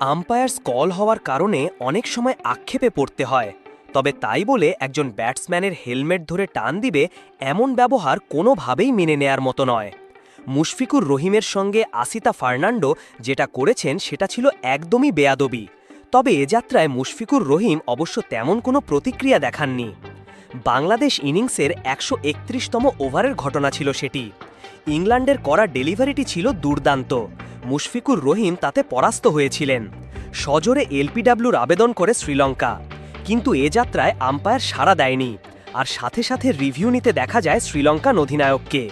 Umpires call হওয়ার কারণে অনেক সময় আক্ষেপে পড়তে হয়। তবে তাই বলে একজন ব্যাটসম্যানের হেলমেট ধরে টান দিবে এমন ব্যবহার কোনোভাবেই মেনে নেয়ার মতো নয়। মুশফিকুর রহিমের সঙ্গে আসিতা ফার্নান্ডো যেটা করেছেন সেটা ছিল একদমই বেয়াদবি। তবে এ যাত্রায় মুশফিকুর রহিম অবশ্য তেমন কোনো প্রতিক্রিয়া দেখাননি। বাংলাদেশ ইনিংসের একশো একত্রিশতম ওভারের ঘটনা ছিল সেটি। ইংল্যান্ডের করা ডেলিভারিটি ছিল দুর্দান্ত। মুশফিকুর রহিম তাতে পরাস্ত হয়েছিলেন। সজোরে এলপিডাব্লিউর আবেদন করে শ্রীলঙ্কা। কিন্তু এ যাত্রায় আম্পায়ার সাড়া দেয়নি। আর সাথে সাথে রিভিউ নিতে দেখা যায় শ্রীলঙ্কান অধিনায়ককে।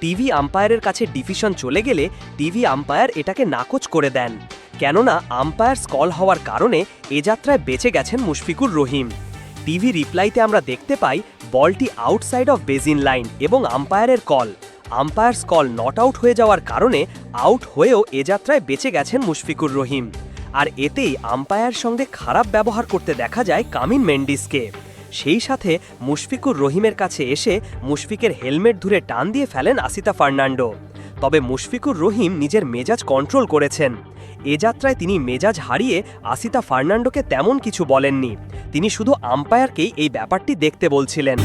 টিভি আম্পায়ারের কাছে ডিভিশন চলে গেলে টিভি আম্পায়ার এটাকে নাকচ করে দেন। কেননা আম্পায়ার স্কল হওয়ার কারণে এ যাত্রায় বেঁচে গেছেন মুশফিকুর রহিম। টিভি রিপ্লাইতে আমরা দেখতে পাই, বলটি আউটসাইড অফ বেজিন লাইন এবং আম্পায়ারের call. Umpire's call not out হয়ে যাওয়ার কারণে আউট হয়েও এ যাত্রায় বেঁচে গেছেন মুশফিকুর রহিম। আর এতেই আম্পায়ার সঙ্গে খারাপ ব্যবহার করতে দেখা যায় কামিন মেন্ডিসকে। সেই সাথে মুশফিকুর রহিমের কাছে এসে মুশফিকের হেলমেট ধরে টান দিয়ে ফেলেন আসিতা ফার্নান্ডো। তবে মুশফিকুর রহিম নিজের মেজাজ কন্ট্রোল করেছেন। এ যাত্রায় তিনি মেজাজ হারিয়ে আসিতা ফার্নান্ডোকে তেমন কিছু বলেননি। তিনি শুধু আম্পায়ারকেই এই ব্যাপারটি দেখতে বলছিলেন।